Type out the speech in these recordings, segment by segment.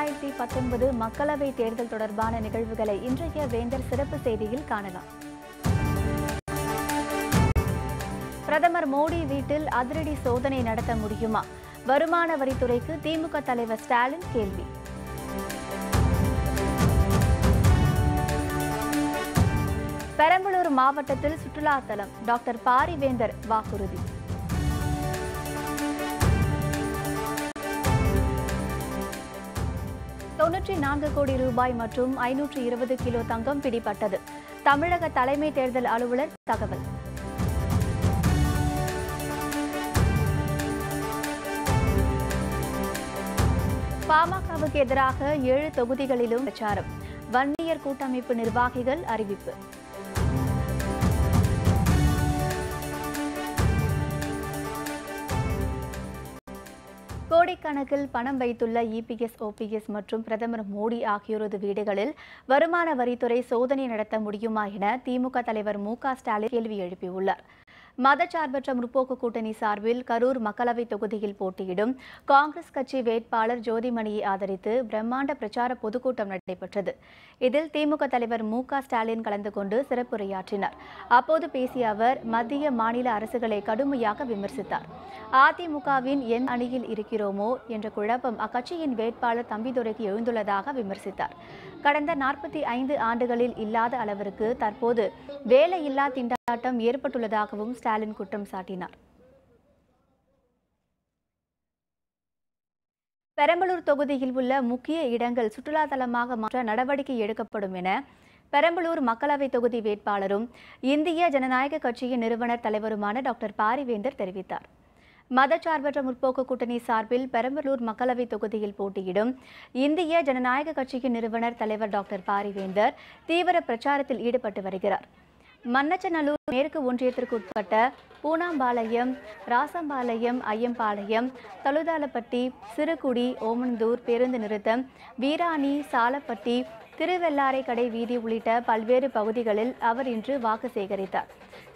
இரண்டாயிரத்தி பத்தொன்பது மக்களவைத் தேர்தல் தொடர்பான நிகழ்வுகளை இன்றைய வேந்தர் சிறப்பு செய்தியில் காணலாம். பிரதமர் மோடி வீட்டில் அதிரடி சோதனை நடத்த முடியுமா? வருமான வரித்துறைக்கு திமுக தலைவர் ஸ்டாலின் கேள்வி. பெரம்பலூர் மாவட்டத்தில் சுற்றுலா தலம் டாக்டர் பாரிவேந்தர் வாக்குறுதி. தொன்னூற்றி நான்கு கோடி ரூபாய் மற்றும் ஐநூற்றி இருபது கிலோ தங்கம் பிடிபட்டது. தமிழக தலைமை தேர்தல் அலுவலர் தகவல். பாமகவுக்கு எதிராக ஏழு தொகுதிகளிலும் பிரச்சாரம். வன்னியர் கூட்டமைப்பு நிர்வாகிகள் அறிவிப்பு. கோடிக்கணக்கில் பணம் வைத்துள்ள இபிஎஸ் ஓபிஎஸ் மற்றும் பிரதமர் மோடி ஆகியோரது வீடுகளில் வருமான வரித்துறை சோதனை நடத்த முடியுமா என திமுக தலைவர் மு க ஸ்டாலின் கேள்வி எழுப்பியுள்ளார். மதச்சார்பற்ற முற்போக்கு கூட்டணி சார்பில் கரூர் மக்களவைத் தொகுதியில் போட்டியிடும் காங்கிரஸ் கட்சி வேட்பாளர் ஜோதிமணியை ஆதரித்து பிரம்மாண்ட பிரச்சார பொதுக்கூட்டம் நடைபெற்றது. இதில் திமுக தலைவர் மு க ஸ்டாலின் கலந்து கொண்டு சிறப்புரையாற்றினார். அப்போது பேசிய அவர் மத்திய மாநில அரசுகளை கடுமையாக விமர்சித்தார். அதிமுகவின் என் அணியில் இருக்கிறோமோ என்ற குழப்பம் அக்கட்சியின் வேட்பாளர் தம்பிதுரைக்கு எழுந்துள்ளதாக விமர்சித்தார். கடந்த நாற்பத்தி ஐந்து ஆண்டுகளில் இல்லாத அளவிற்கு தற்போது வேலையில்லா திண்டாட்டம் ஏற்பட்டுள்ளதாகவும் ஸ்டாலின் குற்றம் சாட்டினார். பெரம்பலூர் தொகுதியில் உள்ள முக்கிய இடங்கள் சுற்றுலா தலமாக மாற்ற நடவடிக்கை எடுக்கப்படும் என பெரம்பலூர் மக்களவைத் தொகுதி வேட்பாளரும் இந்திய ஜனநாயக கட்சியின் நிறுவனர் தலைவருமான டாக்டர் பாரிவேந்தர் தெரிவித்தார். மதச்சார்பற்ற முற்போக்கு கூட்டணி சார்பில் பெரம்பலூர் மக்களவைத் தொகுதியில் போட்டியிடும் இந்திய ஜனநாயக கட்சியின் நிறுவனர் தலைவர் டாக்டர் பாரிவேந்தர் தீவிர பிரச்சாரத்தில் ஈடுபட்டு வருகிறார். மன்னச்சநல்லூர் மேற்கு ஒன்றியத்திற்கு உட்பட்ட பூனாம்பாளையம் ராசம்பாளையம் ஐயம்பாளையம் தழுதாலப்பட்டி சிறுகுடி ஓமந்தூர் பேருந்து நிறுத்தம் வீராணி சாலப்பட்டி திருவெல்லாரை கடை வீதி உள்ளிட்ட பல்வேறு பகுதிகளில் அவர் இன்று வாக்கு சேகரித்தார்.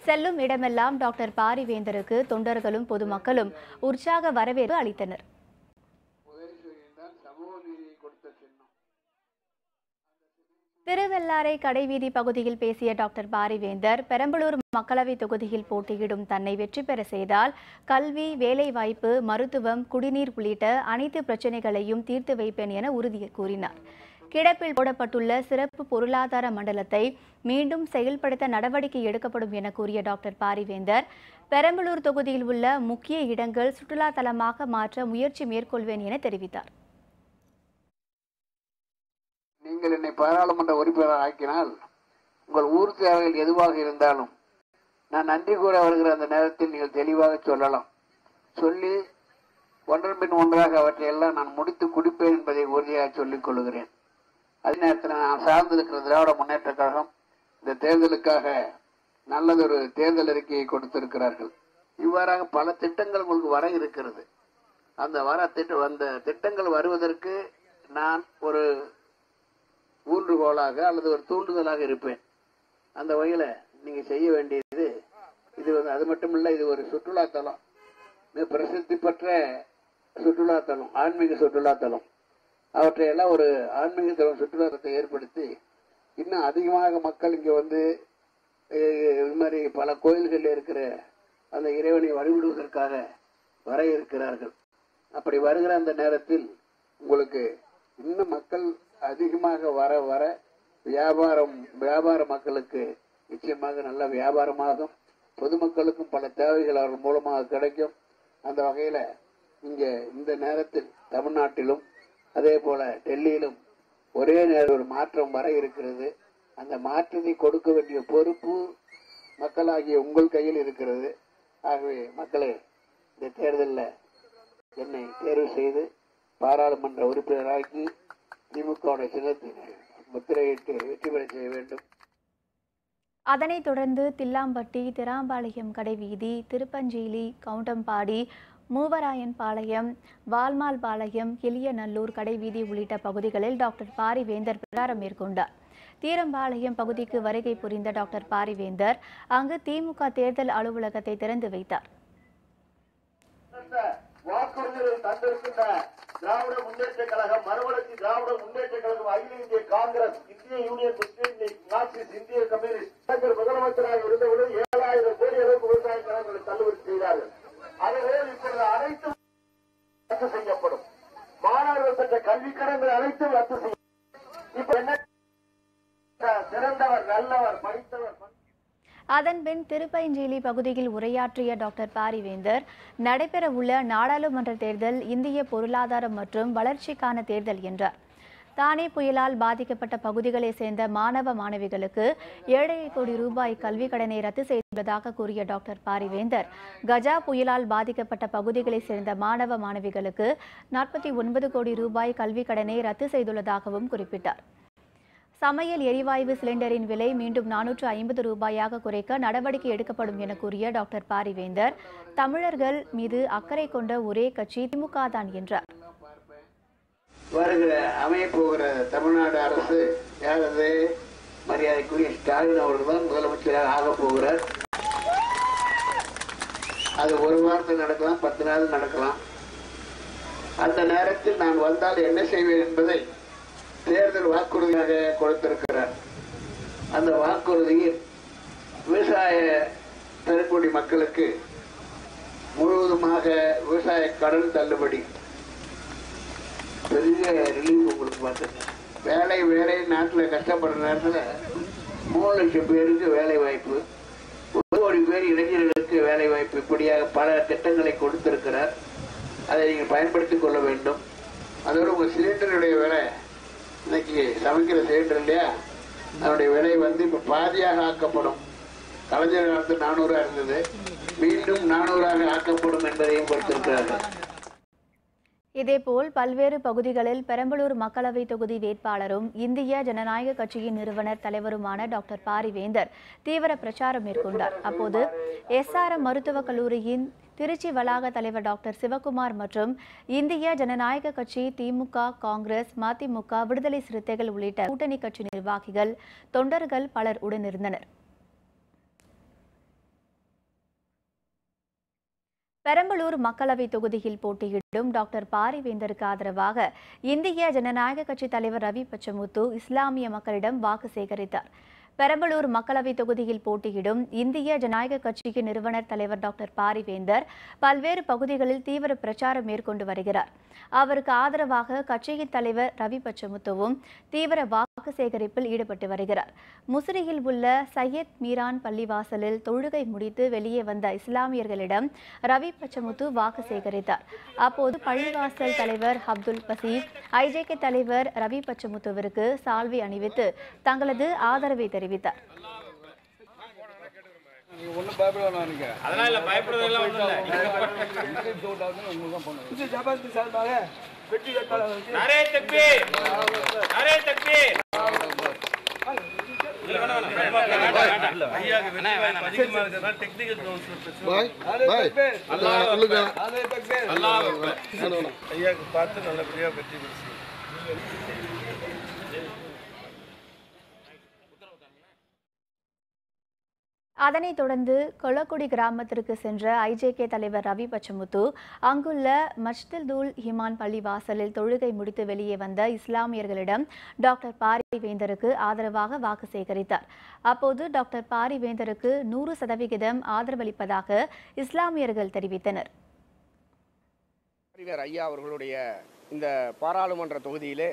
செல்லும் இடமெல்லாம் டாக்டர் பாரிவேந்தருக்கு தொண்டர்களும் பொதுமக்களும் உற்சாக வரவேற்பு அளித்தனர். திருவெல்லாரை கடைவீதி பகுதியில் பேசிய டாக்டர் பாரிவேந்தர் பெரம்பலூர் மக்களவைத் தொகுதியில் போட்டியிடும் தன்னை வெற்றி பெற செய்தால் கல்வி வேலைவாய்ப்பு மருத்துவம் குடிநீர் உள்ளிட்ட அனைத்து பிரச்சினைகளையும் தீர்த்து வைப்பேன் என உறுதி கூறினார். கிடப்பில் போடப்பட்டுள்ள சிறப்பு பொருளாதார மண்டலத்தை மீண்டும் செயல்படுத்த நடவடிக்கை எடுக்கப்படும் என கூறிய டாக்டர் பாரிவேந்தர் பெரம்பலூர் தொகுதியில் உள்ள முக்கிய இடங்கள் சுற்றுலா தலமாக மாற்ற முயற்சி மேற்கொள்வேன் என தெரிவித்தார். நீங்கள் என்னை பாராளுமன்ற உறுப்பினர் ஆக்கினால் உங்கள் ஊர் தேவைகள் எதுவாக இருந்தாலும் நான் நன்றி கூற வருகிற அந்த நேரத்தில் நீங்கள் தெளிவாக சொல்லலாம். சொல்லி ஒன்றன் பின் ஒன்றாக அவற்றை எல்லாம் நான் முடித்து குடிப்பேன் என்பதை உறுதியாக சொல்லிக் கொள்கிறேன். அதே நேரத்தில் நான் சார்ந்திருக்கிற திராவிட முன்னேற்ற கழகம் இந்த தேர்தலுக்காக நல்லதொரு தேர்தல் அறிக்கையை கொடுத்திருக்கிறார்கள். இவ்வாறாக பல திட்டங்கள் உங்களுக்கு வர இருக்கிறது. அந்த வர திட்ட அந்த திட்டங்கள் வருவதற்கு நான் ஒரு ஊன்றுகோலாக அல்லது ஒரு தூண்டுதலாக இருப்பேன். அந்த வகையில் நீங்கள் செய்ய வேண்டியது இது வந்து அது மட்டும் இல்லை இது ஒரு சுற்றுலாத்தலம் மிக பிரசித்தி பெற்ற சுற்றுலாத்தலம் ஆன்மீக சுற்றுலாத்தலம் அவற்றையெல்லாம் ஒரு ஆன்மீக தலம் சுற்றுலாத்தலத்தை ஏற்படுத்தி இன்னும் அதிகமாக மக்கள் இங்கே வந்து இது மாதிரி பல கோயில்களில் இருக்கிற அந்த இறைவனை வழிபடுவதற்காக வர இருக்கிறார்கள். அப்படி வருகிற அந்த நேரத்தில் உங்களுக்கு இன்னும் மக்கள் அதிகமாக வர வர வியாபாரம் வியாபார மக்களுக்கு நிச்சயமாக நல்ல வியாபாரமாகும். பொதுமக்களுக்கும் பல தேவைகள் அவர்கள் மூலமாக கிடைக்கும். அந்த வகையில் இங்கே இந்த நேரத்தில் தமிழ்நாட்டிலும் அதே போல டெல்லியிலும் ஒரே நேரம் ஒரு மாற்றம் வர இருக்கிறது. அந்த மாற்றத்தை கொடுக்க வேண்டிய பொறுப்பு மக்களாகிய உங்கள் கையில் இருக்கிறது. ஆகவே மக்களே இந்த தேர்தலில் என்னை தேர்வு செய்து பாராளுமன்ற உறுப்பினராக்கி திமுக முத்திரையிட்டு வெற்றி பெற செய்ய வேண்டும். அதனைத் தொடர்ந்து தில்லாம்பட்டி திராம்பாளையம் கடைவீதி திருப்பஞ்சேலி கவுண்டம்பாடி மூவராயன்பாளையம் வால்மால்பாளையம் கிளியநல்லூர் கடைவீதி உள்ளிட்ட பகுதிகளில் டாக்டர் பாரிவேந்தர் பிரச்சாரம் மேற்கொண்டார். தீரம்பாளையம் பகுதிக்கு வருகை புரிந்த டாக்டர் பாரிவேந்தர் அங்கு திமுக தேர்தல் அலுவலகத்தை திறந்து வைத்தார். திராவிட முன்னேற்ற கழகம் மறுவளர்ச்சி திராவிட முன்னேற்ற கழகம் அகில இந்திய காங்கிரஸ் இந்திய யூனியன் முஸ்லீம் லீக் மார்க்சிஸ்ட் இந்திய கம்யூனிஸ்ட் முதலமைச்சராக இருந்தவுடன் ஏழாயிரம் கோடி அளவுக்கு விவசாய கடன்களை தள்ளுபடி செய்தார்கள். அதுபோல் இப்பொழுது அனைத்தும் ரத்து செய்யப்படும். மாணவர்கள் சென்ற கல்வி கடன்கள் அனைத்தும் ரத்து செய்யும் இப்ப என்ன? சிறந்தவர் நல்லவர் படித்தவர் அதன்பின் திருப்பயஞ்சேலி பகுதியில் உரையாற்றிய டாக்டர் பாரிவேந்தர் நடைபெறவுள்ள நாடாளுமன்ற தேர்தல் இந்திய பொருளாதாரம் மற்றும் வளர்ச்சிக்கான தேர்தல் என்றார். தானே புயலால் பாதிக்கப்பட்ட பகுதிகளை சேர்ந்த மாணவ மாணவிகளுக்கு ஏழரை கோடி ரூபாய் கல்விக் கடனை ரத்து செய்துள்ளதாக கூறிய டாக்டர் பாரிவேந்தர் கஜா புயலால் பாதிக்கப்பட்ட பகுதிகளை சேர்ந்த மாணவ மாணவிகளுக்கு நாற்பத்தி ஒன்பது கோடி ரூபாய் கல்விக் கடனை ரத்து செய்துள்ளதாகவும் குறிப்பிட்டார். சமையல் எரிவாயு சிலிண்டரின் விலை மீண்டும் நானூற்று ஐம்பது ரூபாயாக குறைக்க நடவடிக்கை எடுக்கப்படும் என கூறிய டாக்டர் பாரிவேந்தர். தமிழர்கள் மீது அக்கறை கொண்ட ஒரே கட்சி திமுக தான் என்றார். வருகிற அமைய போகிற தமிழ்நாடு அரசு யாரது மரியாதைக்குரிய ஸ்டாலின் அவர்கள் தான் முதலமைச்சராக ஆக போகிறார். அது ஒரு வாரத்தில் நடக்கலாம் பத்து நாள் நடக்கலாம். அந்த நேரத்தில் நான் வந்தால் என்ன செய்வேன் என்பதை வாக்குறுதியாக கொடுத்திருக்கிறார். அந்த வாக்குறுதியில் விவசாய பெருங்குடி மக்களுக்கு முழுவதுமாக விவசாய கடன் தள்ளுபடி பெரிய ரிலீஃப் உங்களுக்கு பார்த்துங்க வேலை வேலை நாட்டில் கஷ்டப்படுற நேரத்தில் மூணு லட்சம் பேருக்கு வேலை வாய்ப்பு ஒரு கோடி பேர் இளைஞர்களுக்கு வேலை வாய்ப்பு இப்படியாக பல திட்டங்களை கொடுத்திருக்கிறார். அதை நீங்கள் பயன்படுத்திக் கொள்ள வேண்டும். அதோடு உங்கள் சிலிண்டருடைய விலை இன்னைக்கு சமைக்கிற சிலிண்டர் இல்லையா? அதனுடைய விலை வந்து இப்போ பாதியாக ஆக்கப்படும். கலைஞர் காலத்து நானூறா இருந்தது. மீண்டும் நானூறாக ஆக்கப்படும் என்பதையும் கொடுத்திருக்கிறார்கள் இதேபோல் பல்வேறு பகுதிகளில் பெரம்பலூர் மக்களவை தொகுதி வேட்பாளரும் இந்திய ஜனநாயக கட்சியின் நிறுவனர் தலைவருமான டாக்டர் பாரிவேந்தர் தீவிர பிரச்சாரம் மேற்கொண்டார். அப்போது எஸ்ஆர்எம் மருத்துவக் கல்லூரியின் திருச்சி வளாக தலைவர் டாக்டர் சிவகுமார் மற்றும் இந்திய ஜனநாயக கட்சி திமுக காங்கிரஸ் மதிமுக விடுதலை சிறுத்தைகள் உள்ளிட்ட கூட்டணி கட்சி நிர்வாகிகள் தொண்டர்கள் பலர் உடனிருந்தனர் பெரம்பலூர் மக்களவை தொகுதியில் போட்டியிடும் டாக்டர் பாரிவேந்தருக்கு ஆதரவாக இந்திய ஜனநாயக கட்சி தலைவர் ரவி பச்சமுத்து இஸ்லாமிய மக்களிடம் வாக்கு சேகரித்தார். பெரம்பலூர் மக்களவை தொகுதியில் போட்டியிடும் இந்திய ஜனநாயக கட்சியின் நிறுவனர் தலைவர் டாக்டர் பாரிவேந்தர் பல்வேறு பகுதிகளில் தீவிர பிரச்சாரம் மேற்கொண்டு வருகிறார். அவருக்கு ஆதரவாக கட்சியின் தலைவர் ரவி பச்சமுத்துவும் தீவிர வாக்கு சேகரிப்பில் ஈடுபட்டு வருகிறார். முசிறியில் உள்ள சையத் மீரான் பள்ளிவாசலில் தொழுகை முடித்து வெளியே வந்த இஸ்லாமியர்களிடம் ரவி பச்சமுத்து வாக்கு சேகரித்தார். அப்போது பள்ளிவாசல் தலைவர் அப்துல் பசீப் ஐஜேகே தலைவர் ரவி பச்சமுத்துவிற்கு சால்வை அணிவித்து தங்களது ஆதரவை தெரிவித்தார். ஒன்றும் பயப்பட வேணாம் நீங்க அதெல்லாம் இல்ல பயப்படுறதெல்லாம் ஒண்ணும் இல்ல. உங்களுக்கு தான் பண்ணுவோம் ஜபாஸ்தி சார்பாக வெற்றி பாய் பாய். சொல்லுங்க. அதே தக்பீர். ஐயாக்கு பார்த்து நல்லபடியா வெற்றி பெற்று அதனைத் தொடர்ந்து கொளக்குடி கிராமத்திற்கு சென்ற ஐஜேகே தலைவர் ரவி பச்சமுத்து அங்குள்ள மஜ்தில் தூல் ஹிமான் பள்ளி வாசலில் தொழுகை முடித்து வெளியே வந்த இஸ்லாமியர்களிடம் டாக்டர் பாரிவேந்தருக்கு ஆதரவாக வாக்கு சேகரித்தார். அப்போது டாக்டர் பாரிவேந்தருக்கு நூறு சதவிகிதம் ஆதரவளிப்பதாக இஸ்லாமியர்கள் தெரிவித்தனர். ஐயா அவர்களுடைய இந்த பாராளுமன்ற தொகுதியிலே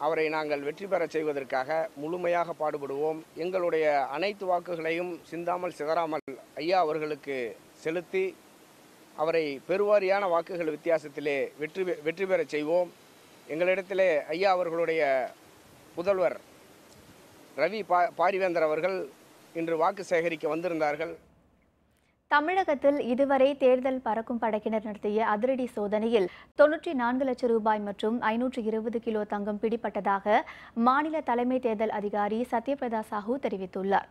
அவரை நாங்கள் வெற்றி பெறச் செய்வதற்காக முழுமையாக பாடுபடுவோம். எங்களுடைய அனைத்து வாக்குகளையும் சிந்தாமல் சிதறாமல் ஐயா அவர்களுக்கு செலுத்தி அவரை பெருவாரியான வாக்குகள் வித்தியாசத்திலே வெற்றி பெ- வெற்றி பெறச் செய்வோம். எங்களிடத்திலே ஐயா அவர்களுடைய புதல்வர் ரவி பா பாரிவேந்தர் அவர்கள் இன்று வாக்கு சேகரிக்க வந்திருந்தார்கள். தமிழகத்தில் இதுவரை தேர்தல் பறக்கும் படைக்கினர் நடத்திய அதிரடி சோதனையில் தொன்னூற்றி நான்கு லட்சம் ரூபாய் மற்றும் ஐநூற்று இருபது கிலோ தங்கம் பிடிப்பட்டதாக மாநில தலைமை தேர்தல் அதிகாரி சத்யபிரதா சாஹூ தெரிவித்துள்ளார்.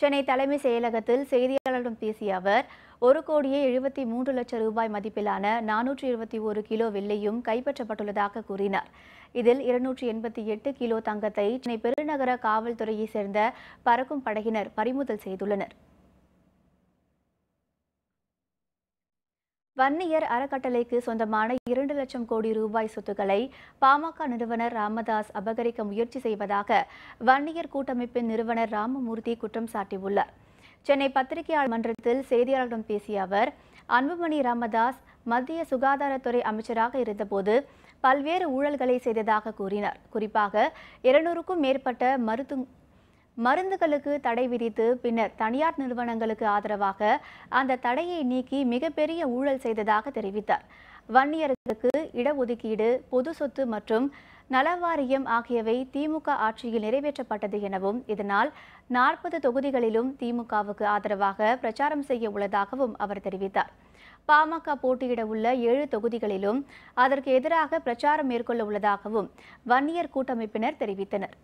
சென்னை தலைமை செயலகத்தில் செய்தியாளர்களிடம் பேசிய அவர் ஒரு கோடியே எழுபத்தி மூன்று லட்சம் ரூபாய் மதிப்பிலான நானூற்று இருபத்தி ஒரு கிலோ வெள்ளியும் கைப்பற்றப்பட்டுள்ளதாக கூறினார். இதில் இருநூற்றி எண்பத்தி எட்டு கிலோ தங்கத்தை சென்னை பெருநகர காவல்துறையைச் சேர்ந்த பறக்கும் படையினர் பறிமுதல் செய்துள்ளனர். வன்னியர் அறக்கட்டளைக்கு சொந்தமான இரண்டு லட்சம் கோடி ரூபாய் சொத்துக்களை பாமக நிறுவனர் ராமதாஸ் அபகரிக்க முயற்சி செய்வதாக வன்னியர் கூட்டமைப்பின் நிறுவனர் ராமமூர்த்தி குற்றம் சாட்டியுள்ளார். சென்னை பத்திரிகையாளர் மன்றத்தில் செய்தியாளர்களிடம் பேசிய அவர் அன்புமணி ராமதாஸ் மத்திய சுகாதாரத்துறை அமைச்சராக இருந்தபோது பல்வேறு ஊழல்களை செய்ததாக கூறினார். குறிப்பாக இருநூறுக்கும் மேற்பட்ட மருத்து மருந்துகளுக்கு தடை விதித்து பின்னர் தனியார் நிறுவனங்களுக்கு ஆதரவாக அந்த தடையை நீக்கி மிகப்பெரிய ஊழல் செய்ததாக தெரிவித்தார். வன்னியர்களுக்கு இடஒதுக்கீடு பொது சொத்து மற்றும் நலவாரியம் ஆகியவை திமுக ஆட்சியில் நிறைவேற்றப்பட்டது எனவும் இதனால் நாற்பது தொகுதிகளிலும் திமுகவுக்கு ஆதரவாக பிரச்சாரம் செய்ய உள்ளதாகவும் அவர் தெரிவித்தார். பாமக போட்டியிட உள்ள ஏழு தொகுதிகளிலும் அதற்கு எதிராக பிரச்சாரம் மேற்கொள்ள உள்ளதாகவும் வன்னியர் கூட்டமைப்பினர் தெரிவித்தனர்.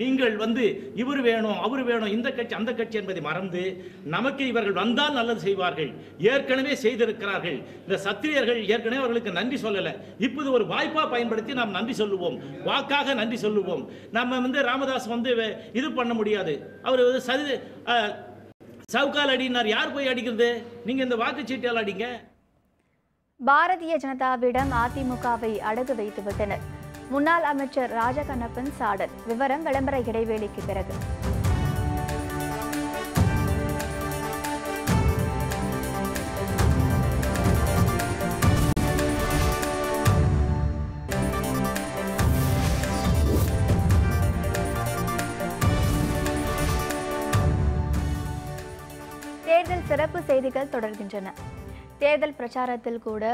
நீங்கள் வந்து இவர் வேணும் அவர் வேணும் இந்த கட்சி அந்த கட்சி என்பதை மறந்து நமக்கு இவர்கள் வந்தால் நல்லது செய்வார்கள். ஏற்கனவே செய்திருக்கிறார்கள். இந்த சத்திரியர்கள் ஏற்கனவே அவர்களுக்கு நன்றி சொல்லலை. இப்போது ஒரு வாய்ப்பாக பயன்படுத்தி நாம் நன்றி சொல்லுவோம். வாக்காக நன்றி சொல்லுவோம். நம்ம வந்து ராமதாஸ் வந்து இது பண்ண முடியாது. அவர் வந்து சரி சவுக்கால் அடினார். யார் போய் அடிக்கிறது? நீங்கள் இந்த வாக்குச்சீட்டால் அடிங்க. பாரதிய ஜனதாவிடம் அதிமுகவை அடகு வைத்து விட்டனர் முன்னாள் அமைச்சர் ராஜகண்ணப்பன் சாடல் விவரம் விளம்பர இடைவேளைக்கு பிறகு. தேர்தல் சிறப்பு செய்திகள் தொடர்கின்றன. தேர்தல் பிரச்சாரத்தில் கூட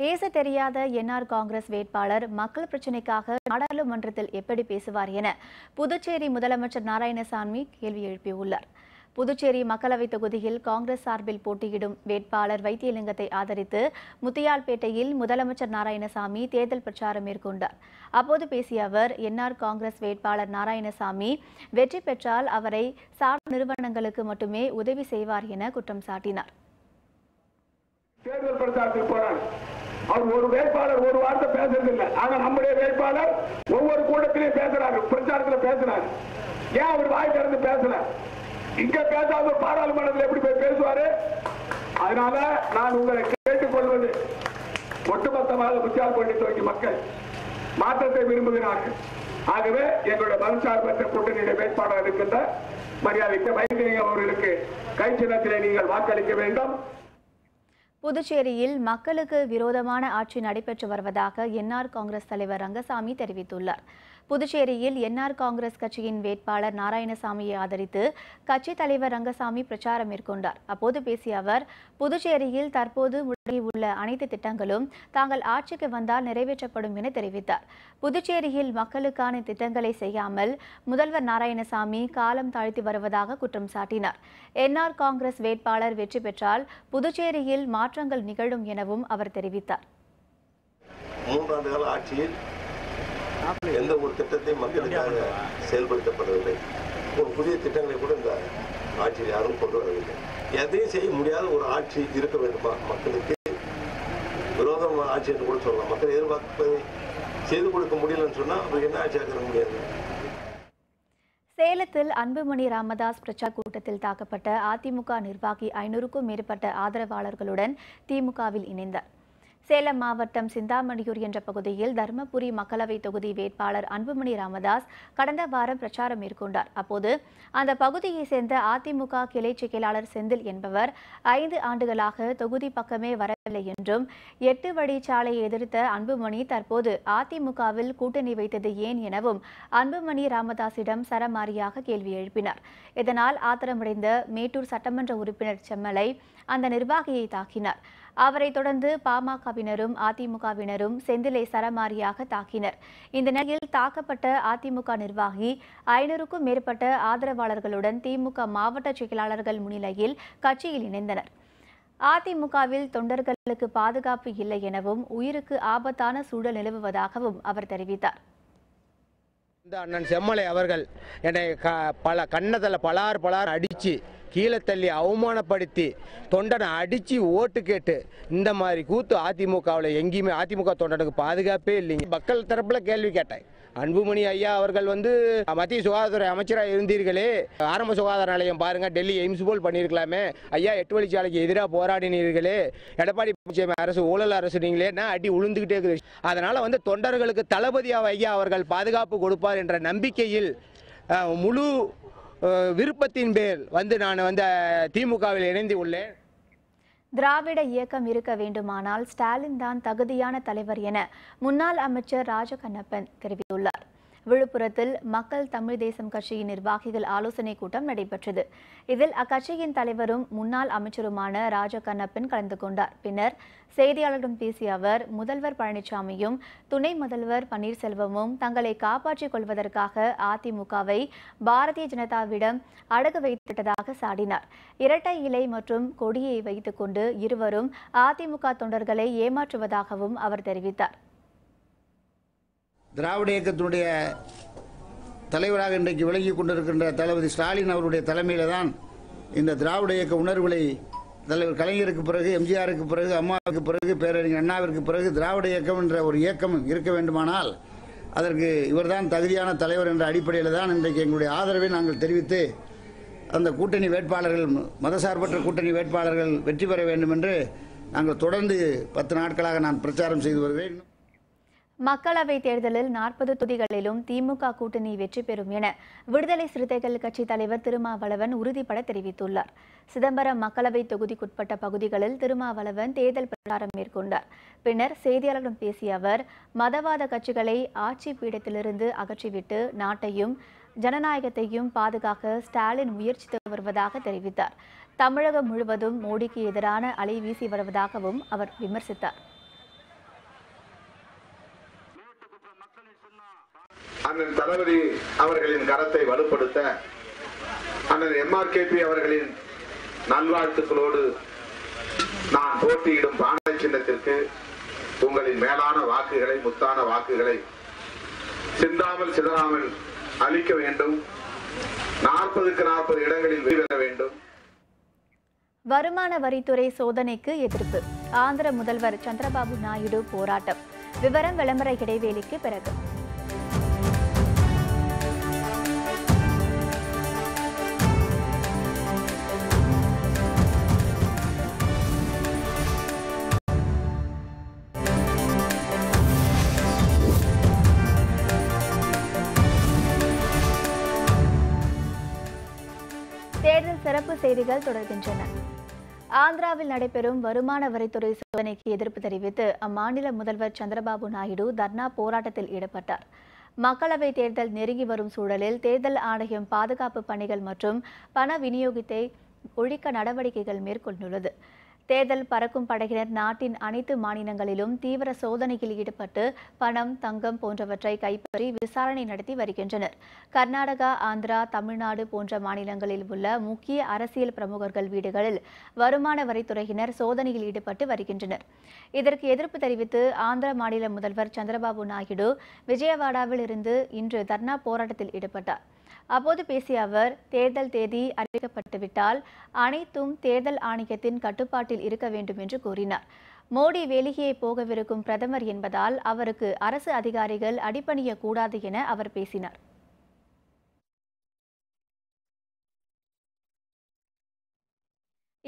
பேச தெரியாத என்ஆர் காங்கிரஸ் வேட்பாளர் மக்கள் பிரச்சினைக்காக நாடாளுமன்றத்தில் எப்படி பேசுவார் என புதுச்சேரி முதலமைச்சர் நாராயணசாமி கேள்வி எழுப்பியுள்ளார். புதுச்சேரி மக்களவைத் தொகுதியில் காங்கிரஸ் சார்பில் போட்டியிடும் வேட்பாளர் வைத்தியலிங்கத்தை ஆதரித்து முத்தியால்பேட்டையில் முதலமைச்சர் நாராயணசாமி தேர்தல் பிரச்சாரம் மேற்கொண்டார். அப்போது பேசிய அவர் என்ஆர் காங்கிரஸ் வேட்பாளர் நாராயணசாமி வெற்றி பெற்றால் அவரை சார்பு நிறுவனங்களுக்கு மட்டுமே உதவி செய்வார் என குற்றம் சாட்டினார். தேர்தல் பிரச்சாரத்தில் போறாங்க. அவர் ஒரு வேட்பாளர் ஒரு வார்த்தை பேசுறது இல்லை ஆனா நம்முடைய வேட்பாளர் ஒவ்வொரு கூட்டத்திலையும் பேசுறாரு பிரச்சாரத்துல பேசுறாரு. ஏன் அவர் வாய் திறந்து பேசல? இங்க பேசாத பாராளுமன்றத்தில் எப்படி போய் பேசுவாரு? அதனால நான் உங்களை கேட்டுக்கொள்வது ஒட்டுமொத்தமாக புத்தியால் கொண்டு துவங்கி மக்கள் மாற்றத்தை விரும்புகிறார்கள். ஆகவே எங்களுடைய மனசார்பற்ற கூட்டணியுடைய வேட்பாளர் இருக்கின்ற மரியாதைக்கு வைத்தியலிங்கம் அவர்களுக்கு கை சின்னத்திலே நீங்கள் வாக்களிக்க வேண்டும். புதுச்சேரியில் மக்களுக்கு விரோதமான ஆட்சி நடைபெற்று வருவதாக என்ஆர் காங்கிரஸ் தலைவர் ரங்கசாமி தெரிவித்துள்ளார். புதுச்சேரியில் என்ஆர் காங்கிரஸ் கட்சியின் வேட்பாளர் நாராயணசாமியை ஆதரித்து கட்சி தலைவர் ரங்கசாமி பிரச்சாரம் மேற்கொண்டார். அப்போது பேசிய அவர் புதுச்சேரியில் தற்போது முடங்கியுள்ள அனைத்து திட்டங்களும் தாங்கள் ஆட்சிக்கு வந்தால் நிறைவேற்றப்படும் என தெரிவித்தார். புதுச்சேரியில் மக்களுக்கான திட்டங்களை செய்யாமல் முதல்வர் நாராயணசாமி காலம் தாழ்த்தி வருவதாக குற்றம் சாட்டினார். என்ஆர் காங்கிரஸ் வேட்பாளர் வெற்றி பெற்றால் புதுச்சேரியில் மாற்றங்கள் நிகழும் எனவும் அவர் தெரிவித்தார். மூன்றாண்டு கால ஆட்சியில் எந்த ஒரு திட்டத்தையும் மக்களுக்காக செயல்படுத்தப்படவில்லை. ஒரு புதிய திட்டங்களை கூட இந்த ஆட்சியில் யாரும் கொண்டு வரவில்லை. எதையும் செய்ய முடியாத ஒரு ஆட்சி இருக்க வேண்டுமா மக்களுக்கு? விரோதம் ஆட்சி என்று கூட சொல்லலாம். மக்கள் எதிர்பார்ப்பதை செய்து கொடுக்க முடியலன்னு சொன்னா அப்புறம் என்ன ஆட்சியாக இருக்க முடியாது? சேலத்தில் அன்புமணி ராமதாஸ் பிரச்சார கூட்டத்தில் தாக்கப்பட்ட அதிமுக நிர்வாகி ஐநூறுக்கும் மேற்பட்ட ஆதரவாளர்களுடன் திமுகவில் இணைந்தார். சேலம் மாவட்டம் சிந்தாமணியூர் என்ற பகுதியில் தர்மபுரி மக்களவை தொகுதி வேட்பாளர் அன்புமணி ராமதாஸ் கடந்த வாரம் பிரச்சாரம் மேற்கொண்டார். அப்போது அந்த பகுதியை சேர்ந்த அதிமுக கிளை செயலாளர் செந்தில் என்பவர் ஐந்து ஆண்டுகளாக தொகுதி பக்கமே வரவில்லை என்றும் எட்டு வழிச்சாலையை எதிர்த்த அன்புமணி தற்போது அதிமுகவில் கூட்டணி வைத்தது ஏன் எனவும் அன்புமணி ராமதாஸிடம் சரமாரியாக கேள்வி எழுப்பினார். இதனால் ஆத்திரமடைந்த மேட்டூர் சட்டமன்ற உறுப்பினர் செம்மலை அந்த நிர்வாகியை தாக்கினார். அவரை தொடர்ந்து பாமகவினரும் அதிமுகவினரும் செந்திலை சரமாரியாக தாக்கினர். இந்த நிலையில் தாக்கப்பட்ட அதிமுக நிர்வாகி ஐநூறுக்கும் மேற்பட்ட ஆதரவாளர்களுடன் திமுக மாவட்ட செயலாளர்கள் முன்னிலையில் கட்சியில் இணைந்தனர். அதிமுகவில் தொண்டர்களுக்கு பாதுகாப்பு இல்லை எனவும் உயிருக்கு ஆபத்தான சூழல் நிலவுவதாகவும் அவர் தெரிவித்தார். இந்த அண்ணன் செம்மலை அவர்கள் என்னை பல கன்னத்தில் பலார் பலார் அடித்து கீழே தள்ளி அவமானப்படுத்தி தொண்டனை அடித்து ஓட்டு கேட்டு இந்த மாதிரி கூத்து அதிமுகவில் எங்கேயுமே அதிமுக தொண்டனுக்கு பாதுகாப்பே இல்லைங்க. மக்கள் தரப்பில் கேள்வி கேட்டேன். அன்புமணி ஐயா அவர்கள் வந்து மத்திய சுகாதாரத்துறை அமைச்சராக இருந்தீர்களே. ஆரம்ப சுகாதார நிலையம் பாருங்க டெல்லி எய்ம்ஸ் போல் பண்ணியிருக்கலாமே. ஐயா எட்டு வழிச்சாலைக்கு எதிராக போராடினீர்களே. எடப்பாடி பழனிசாமி அரசு ஊழல் அரசு நீங்களே நான் அடி உளுந்துகிட்டே இருக்குது. அதனால் வந்து தொண்டர்களுக்கு தளபதியாக ஐயா அவர்கள் பாதுகாப்பு கொடுப்பார் என்ற நம்பிக்கையில் முழு விருப்பத்தின் பேர் வந்து நான் வந்து திமுகவில் இணைந்து உள்ளேன். திராவிட இயக்கம் இருக்க வேண்டுமானால் ஸ்டாலின் தான் தகுதியான தலைவர் என முன்னாள் அமைச்சர் ராஜகண்ணப்பன் தெரிவித்துள்ளார். விழுப்புரத்தில் மக்கள் தமிழ் தேசம் கட்சியின் நிர்வாகிகள் ஆலோசனை கூட்டம் நடைபெற்றது. இதில் அக்கட்சியின் தலைவரும் முன்னாள் அமைச்சருமான ராஜ கண்ணப்பன் கலந்து கொண்டார். பின்னர் செய்தியாளர்களிடம் பேசிய அவர் முதல்வர் பழனிசாமியும் துணை முதல்வர் பன்னீர்செல்வமும் தங்களை காப்பாற்றிக் கொள்வதற்காக அதிமுகவை பாரதிய ஜனதாவிடம் அடகு வைத்துவிட்டதாக சாடினார். இரட்டை இலை மற்றும் கொடியை வைத்துக்கொண்டு இருவரும் அதிமுக தொண்டர்களை ஏமாற்றுவதாகவும் அவர் தெரிவித்தார். திராவிட இயக்கத்தினுடைய தலைவராக இன்றைக்கு விளங்கி கொண்டிருக்கின்ற தளபதி ஸ்டாலின் அவருடைய தலைமையில் தான் இந்த திராவிட இயக்க உணர்வுகளை தலைவர் கலைஞருக்கு பிறகு எம்ஜிஆருக்கு பிறகு அம்மாவுக்கு பிறகு பேரறிஞர் அண்ணாவிற்கு பிறகு திராவிட இயக்கம் என்ற ஒரு இயக்கம் இருக்க வேண்டுமானால் அதற்கு இவர்தான் தகுதியான தலைவர் என்ற அடிப்படையில் தான் இன்றைக்கு எங்களுடைய ஆதரவை நாங்கள் தெரிவித்து அந்த கூட்டணி வேட்பாளர்கள் மதசார்பற்ற கூட்டணி வேட்பாளர்கள் வெற்றி பெற வேண்டும் என்று நாங்கள் தொடர்ந்து பத்து நாட்களாக நான் பிரச்சாரம் செய்து வருகிறேன். மக்களவை தேர்தலில் நாற்பது தொகுதிகளிலும் திமுக கூட்டணி வெற்றி பெறும் என விடுதலை சிறுத்தைகள் கட்சி தலைவர் திருமாவளவன் உறுதிபட தெரிவித்துள்ளார். சிதம்பரம் மக்களவை தொகுதிக்குட்பட்ட பகுதிகளில் திருமாவளவன் தேர்தல் பிரச்சாரம் மேற்கொண்டார். பின்னர் செய்தியாளர்களிடம் பேசிய அவர் மதவாத கட்சிகளை ஆட்சி பீடத்திலிருந்து அகற்றிவிட்டு நாட்டையும் ஜனநாயகத்தையும் பாதுகாக்க ஸ்டாலின் முயற்சித்து வருவதாக தெரிவித்தார். தமிழகம் முழுவதும் மோடிக்கு எதிரான அலை வீசி வருவதாகவும் அவர் விமர்சித்தார். அண்ணன் தளபதி அவர்களின் கரத்தை வலுப்படுத்த அண்ணன் எம்ஆர்கேபி அவர்களின் நல்வாழ்த்துக்களோடு நான் போட்டியிடும் பானை சின்னத்திற்கு உங்களின் மேலான வாக்குகளை முத்தான வாக்குகளை சிந்தாமல் சிதறாமல் அளிக்க வேண்டும். நாற்பதுக்கு நாற்பது இடங்களில் வெளிவர வேண்டும். வருமான வரித்துறை சோதனைக்கு எதிர்ப்பு. ஆந்திர முதல்வர் சந்திரபாபு நாயுடு போராட்டம். விவரம் விளம்பர இடைவேளைக்கு பிறகு. செய்திகள் தொடர்கின்றன. ஆந்திராவில் நடைபெறும் வருமான வரித்துறை சோதனைக்கு எதிர்ப்பு தெரிவித்து அம்மாநில முதல்வர் சந்திரபாபு நாயுடு தர்ணா போராட்டத்தில் ஈடுபட்டார். மக்களவை தேர்தல் நெருங்கி வரும் சூழலில் தேர்தல் ஆணையம் பாதுகாப்பு பணிகள் மற்றும் பண விநியோகத்தை ஒழிக்க நடவடிக்கைகள் மேற்கொண்டுள்ளது. தேர்தல் பறக்கும் படையினர் நாட்டின் அனைத்து மாநிலங்களிலும் தீவிர சோதனையில் ஈடுபட்டு பணம் தங்கம் போன்றவற்றை கைப்பற்றி விசாரணை நடத்தி வருகின்றனர். கர்நாடகா ஆந்திரா தமிழ்நாடு போன்ற மாநிலங்களில் உள்ள முக்கிய அரசியல் பிரமுகர்கள் வீடுகளில் வருமான வரித்துறையினர் சோதனையில் ஈடுபட்டு வருகின்றனர். இதற்கு எதிர்ப்பு தெரிவித்து ஆந்திர மாநில முதல்வர் சந்திரபாபு நாயுடு விஜயவாடாவில் இருந்து இன்று தர்ணா போராட்டத்தில் ஈடுபட்டார். அப்போது பேசிய அவர் தேர்தல் தேதி அறிவிக்கப்பட்டுவிட்டால் அனைத்தும் தேர்தல் ஆணையத்தின் கட்டுப்பாட்டில் இருக்க வேண்டும் என்று கூறினார். மோடி வெளியே போகவிருக்கும் பிரதமர் என்பதால் அவருக்கு அரசு அதிகாரிகள் அடிப்பணியக்கூடாது என அவர் பேசினார்.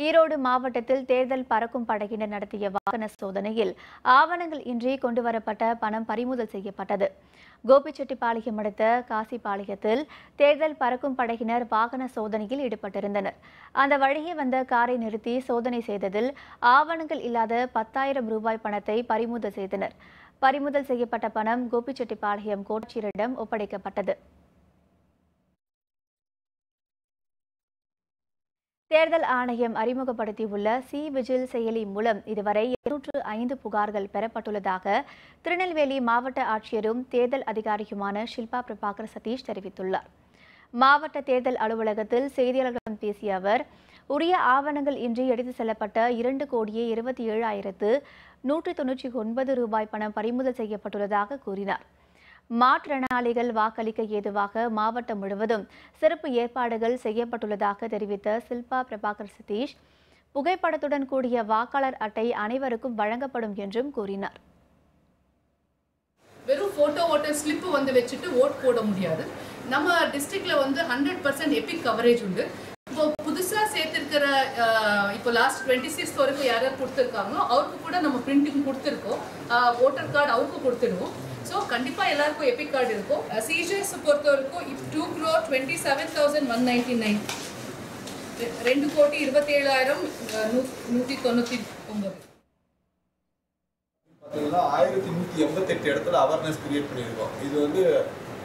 ஈரோடு மாவட்டத்தில் தேர்தல் பறக்கும் படையினர் நடத்திய வாகன சோதனையில் ஆவணங்கள் இன்றி கொண்டுவரப்பட்ட பணம் பறிமுதல் செய்யப்பட்டது. கோபிச்செட்டிப்பாளையம் அடுத்த காசிப்பாளையத்தில் தேர்தல் பறக்கும் படையினர் வாகன சோதனையில் ஈடுபட்டிருந்தனர். அந்த வழியே வந்த காரை நிறுத்தி சோதனை செய்ததில் ஆவணங்கள் இல்லாத பத்தாயிரம் ரூபாய் பணத்தை பறிமுதல் செய்தனர். பறிமுதல் செய்யப்பட்ட பணம் கோபிச்செட்டிப்பாளையம் கோட்சியரிடம் ஒப்படைக்கப்பட்டது. தேர்தல் ஆணையம் அறிமுகப்படுத்தியுள்ள சி விஜில் செயலி மூலம் இதுவரை இருநூற்று ஐந்து புகார்கள் பெறப்பட்டுள்ளதாக திருநெல்வேலி மாவட்ட ஆட்சியரும் தேர்தல் அதிகாரியுமான ஷில்பா பிரபாகர் சதீஷ் தெரிவித்துள்ளார். மாவட்ட தேர்தல் அலுவலகத்தில் செய்தியாளர்களிடம் பேசிய அவர் உரிய ஆவணங்கள் இன்றி எடுத்து செல்லப்பட்ட இரண்டு கோடியே இருபத்தி ஏழாயிரத்து நூற்றி தொன்னூற்றி ஒன்பது ரூபாய் பணம் பறிமுதல் செய்யப்பட்டுள்ளதாக கூறினார். மாற்றுத்திறனாளிகள் வாக்களிக்க ஏதுவாக மாவட்டம் முழுவதும் சிறப்பு ஏற்பாடுகள் செய்யப்பட்டுள்ளதாக தெரிவித்த சில்பா பிரபாகர் சதீஷ் புகைப்படத்துடன் கூடிய வாக்காளர் அட்டை அனைவருக்கும் வழங்கப்படும் என்றும் கூறினார். வெறும் ஃபோட்டோ ஓட்டர் ஸ்லிப்பு வந்து வச்சுட்டு ஓட் போட முடியாது. நம்ம டிஸ்ட்ரிக்ட்ல வந்து ஹண்ட்ரட் பர்சன்ட் எபிக் கவரேஜ் உண்டு. இப்போ புதுசாக சேர்த்திருக்கிற இப்போ லாஸ்ட் டுவெண்ட்டி சிக்ஸ் வரைக்கும் யார் யார் கொடுத்துருக்காங்களோ அவருக்கு கூட நம்ம பிரிண்டிங் கொடுத்துருக்கோம். ஓட்டர் கார்டு அவருக்கும் கொடுத்துடுவோம். ஸோ கண்டிப்பாக எல்லாருக்கும் எபிக் கார்டு இருக்கும். சீஜர்ஸ் பொறுத்த வரைக்கும் two crore twenty seven thousand one ninety nine ரெண்டு கோடி இருபத்தேழாயிரம் நூற்றி தொண்ணூற்றி ஒன்பது. பார்த்தீங்கன்னா ஆயிரத்தி நூற்றி எண்பத்தெட்டு இடத்துல அவேர்னஸ் கிரியேட் பண்ணியிருக்கோம். இது வந்து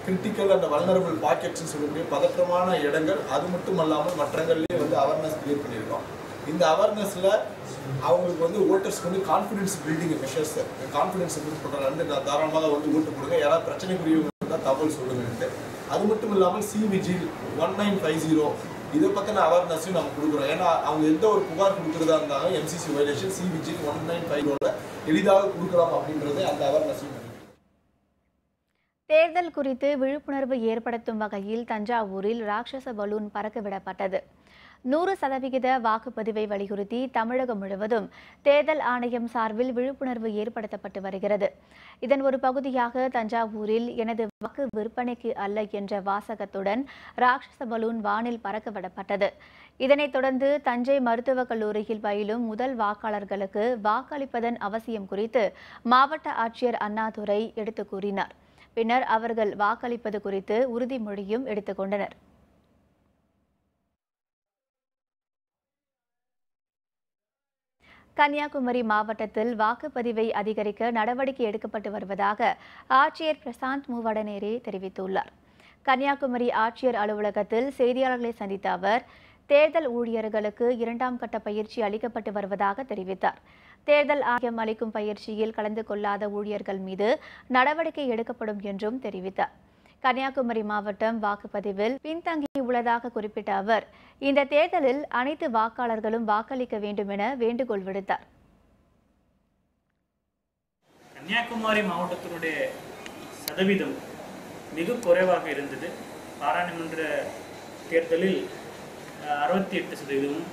கிரிட்டிக்கல் அண்ட் வல்னரபிள் பாக்கெட்ஸ்னு சொல்லக்கூடிய பதற்றமான இடங்கள் அது மட்டும் அல்லாமல் மற்றங்கள்லேயே வந்து அவேர்னஸ் கிரியேட் பண்ணியிருக்கோம். இந்த அவேர்னஸில் அவங்களுக்கு வந்து ஓட்டர்ஸ்க்கு வந்து confidence building measures confidence build பண்ணுறது வந்து நான் தாராளமாக வந்து ஓட்டு கொடுங்க யாராவது பிரச்சனைக்குரியவங்க இருந்தால் தகவல் சொல்லுங்கன்ட்டு. அது மட்டும் இல்லாமல் cVIGIL one nine five zero இதை பற்றின அவேர்னஸையும் நம்ம கொடுக்குறோம். ஏன்னா அவங்க எந்த ஒரு புகார் கொடுக்குறதா இருந்தாலும் எம்சிசி வைலேஷன் சிவிஜி ஒன் நைன் ஃபைவ் எளிதாக கொடுக்கலாம் அப்படின்றது அந்த அவேர்னஸையும் தேர்தல் குறித்து விழிப்புணர்வு ஏற்படுத்தும் வகையில் தஞ்சாவூரில் ராட்சச பலூன் பறக்கவிடப்பட்டது. நூறு சதவிகித வாக்குப்பதிவை வலியுறுத்தி தமிழகம் முழுவதும் தேர்தல் ஆணையம் சார்பில் விழிப்புணர்வு ஏற்படுத்தப்பட்டு வருகிறது. இதன் ஒரு பகுதியாக தஞ்சாவூரில் எனது வாக்கு விற்பனைக்கு அல்ல என்ற வாசகத்துடன் ராட்சச பலூன் வானில் பறக்கவிடப்பட்டது. இதனைத் தொடர்ந்து தஞ்சை மருத்துவக் கல்லூரியில் பயிலும் முதல் வாக்காளர்களுக்கு வாக்களிப்பதன் அவசியம் குறித்து மாவட்ட ஆட்சியர் அண்ணாதுரை எடுத்துக் கூறினார். பின்னர் அவர்கள் வாக்களிப்பது குறித்து உறுதிமொழியும் எடுத்துக்கொண்டனர். கன்னியாகுமரி மாவட்டத்தில் வாக்குப்பதிவை அதிகரிக்க நடவடிக்கை எடுக்கப்பட்டு வருவதாக ஆட்சியர் பிரசாந்த் மூவடநேரே தெரிவித்துள்ளார். கன்னியாகுமரி ஆட்சியர் அலுவலகத்தில் செய்தியாளர்களை சந்தித்த அவர் தேர்தல் ஊழியர்களுக்கு இரண்டாம் கட்ட பயிற்சி அளிக்கப்பட்டு வருவதாக தெரிவித்தார். தேர்தல் ஆணையம் அளிக்கும் பயிற்சியில் கலந்து கொள்ளாத ஊழியர்கள் மீது நடவடிக்கை எடுக்கப்படும் என்றும் தெரிவித்தார். கன்னியாகுமரி மாவட்டம் வாக்குப்பதிவில் பின்தங்கியுள்ளதாக குறிப்பிட்ட அவர் இந்த தேர்தலில் அனைத்து வாக்காளர்களும் வாக்களிக்க வேண்டும் என வேண்டுகோள் விடுத்தார். கன்னியாகுமரி மாவட்டத்தினுடைய சதவீதம் மிக குறைவாக இருந்தது. பாராளுமன்ற தேர்தலில் அறுபத்தி எட்டு சதவீதமும்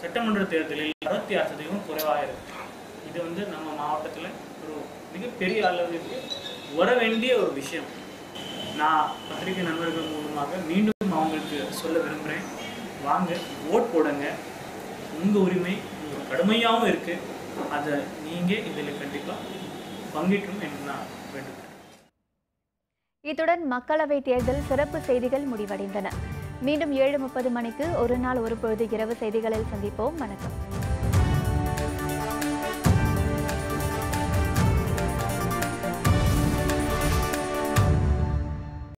சட்டமன்ற தேர்தலில் அறுபத்தி ஆறு சதவீதம் குறைவாக இருக்கு. இது வந்து நம்ம மாவட்டத்தில் ஒரு மிகப்பெரிய அளவிற்கு வர வேண்டிய ஒரு விஷயம். நான் பத்திரிகை நண்பர்கள் மூலமாக மீண்டும் அவங்களுக்கு சொல்ல விரும்புகிறேன் வாங்க ஓட் போடுங்க. உங்கள் உரிமை உங்கள் கடுமையாகவும் இருக்குது அதை நீங்கள் இதில் கண்டிப்பாக பங்கேற்கும் என்று நான் வேண்டுகிறேன். இத்துடன் மக்களவைத் தேர்தல் சிறப்பு செய்திகள் முடிவடைந்தன. மீண்டும் ஏழு முப்பது மணிக்கு ஒரு நாள் ஒரு பொழுது இரவு செய்திகளில் சந்திப்போம். வணக்கம்.